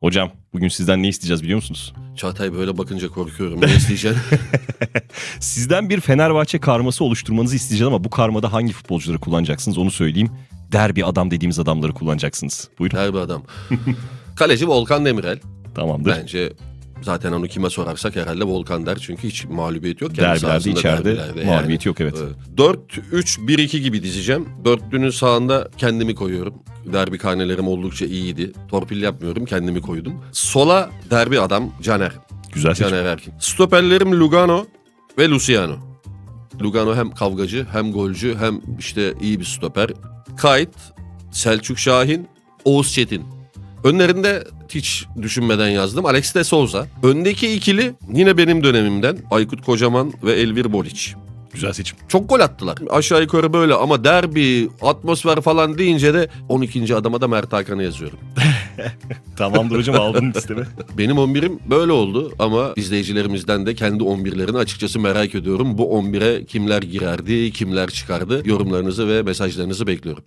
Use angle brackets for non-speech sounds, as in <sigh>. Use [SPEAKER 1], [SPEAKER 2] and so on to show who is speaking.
[SPEAKER 1] Hocam bugün sizden ne isteyeceğiz biliyor musunuz?
[SPEAKER 2] Çağatay böyle bakınca korkuyorum. Ne isteyeceksin? <laughs>
[SPEAKER 1] Sizden bir Fenerbahçe karması oluşturmanızı isteyeceğiz ama bu karmada hangi futbolcuları kullanacaksınız onu söyleyeyim. Derbi adam dediğimiz adamları kullanacaksınız. Buyurun.
[SPEAKER 2] Derbi adam. Kaleci Volkan Demirel.
[SPEAKER 1] Tamamdır.
[SPEAKER 2] Bence zaten onu kime sorarsak herhalde Volkan der. Çünkü hiç mağlubiyet yok. Kendi
[SPEAKER 1] Derbilerde
[SPEAKER 2] sahasında
[SPEAKER 1] içeride
[SPEAKER 2] derbilerde
[SPEAKER 1] mağlubiyet yok evet.
[SPEAKER 2] Evet. 4-3-1-2 gibi dizeceğim. Dörtlünün sağında kendimi koyuyorum. Derbi karnelerim oldukça iyiydi. Torpil yapmıyorum kendimi koydum. Sola derbi adam Caner.
[SPEAKER 1] Güzel seçim.
[SPEAKER 2] Caner Erkin. Stoperlerim Lugano ve Luciano. Lugano hem kavgacı hem golcü hem işte iyi bir stoper. Kayıt, Selçuk Şahin, Oğuz Çetin. Önlerinde hiç düşünmeden yazdım. Alex de Souza. Öndeki ikili yine benim dönemimden Aykut Kocaman ve Elvir Boliç.
[SPEAKER 1] Güzel seçim.
[SPEAKER 2] Çok gol attılar. Aşağı yukarı böyle ama derbi, atmosfer falan deyince de 12. adama da Mert Hakan'ı yazıyorum. <laughs>
[SPEAKER 1] Tamamdır hocam aldın listeme.
[SPEAKER 2] Benim 11'im böyle oldu ama izleyicilerimizden de kendi 11'lerini açıkçası merak ediyorum. Bu 11'e kimler girerdi, kimler çıkardı? Yorumlarınızı ve mesajlarınızı bekliyorum.